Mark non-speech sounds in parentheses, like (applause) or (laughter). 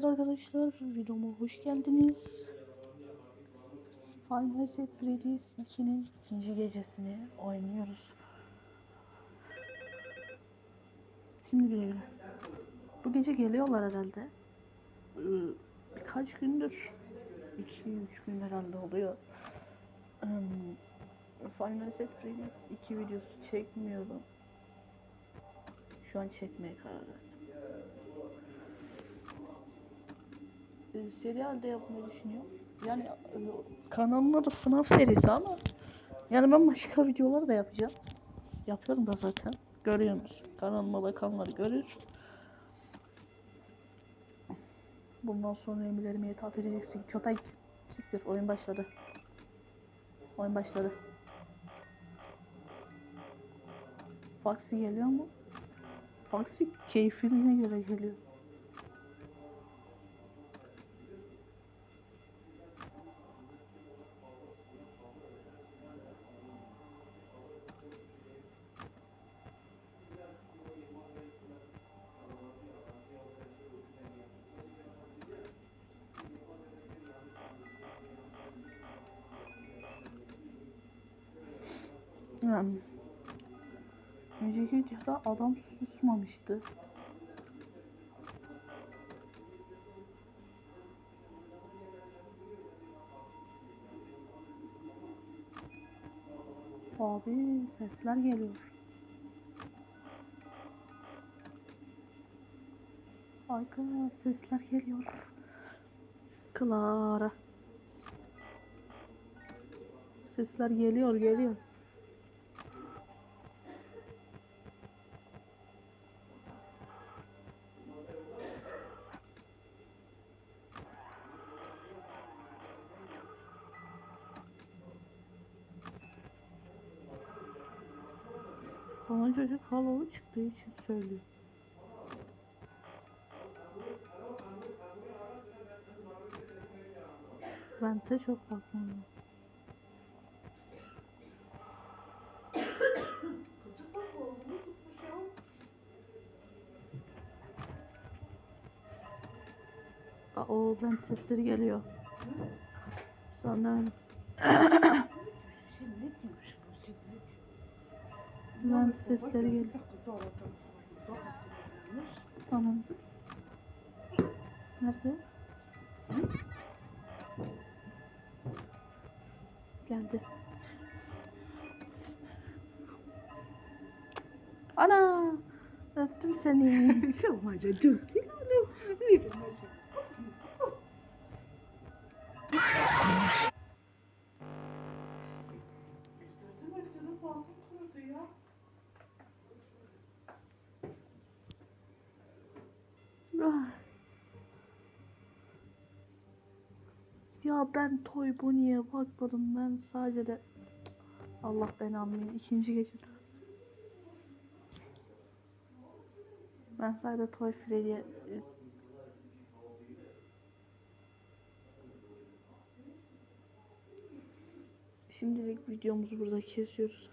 Evet arkadaşlar videoma hoş geldiniz. Final Set Freddy's 2'nin ikinci gecesini oynuyoruz. Şimdi güle güle. Bu gece geliyorlar herhalde. Ee, Birkaç gündür. 2-3 gün herhalde oluyor. Final Set Freddy's 2 videosu çekmiyorum. Şu an çekmeye karar verdim. E, seri halde yapmayı düşünüyorum. Yani e, kanalın adı FNAF serisi ama yani ben başka videolar da yapacağım. Yapıyorum da zaten. Görüyorsunuz. Kanalıma bakanları görür. Bundan sonra emirlerimi itaat edeceksin. Köpek. Siktir. Oyun başladı. Oyun başladı. Foxy geliyor mu? Foxy keyfine göre geliyor. Yani, önceki videoda adam susmamıştı. Abi sesler geliyor. Arka sesler geliyor. Clara. Sesler geliyor geliyor. Bana çocuk havalı çıktığı için söylüyor. Vente çok bakmam. O vent sesleri geliyor. Sanırım Vent sesleri sinirlenmiş. Tamam. Nerede? Geldi. Ana! Öptüm seni. (laughs) Şamaca çok istedim boğazım kurudu ya. Ya ben Toy Bonnie'ye bakmadım. Ben sadece de Allah beni anlayın. ikinci gece. Ben sadece Toy Freddy'ye e, Şimdilik videomuzu burada kesiyoruz.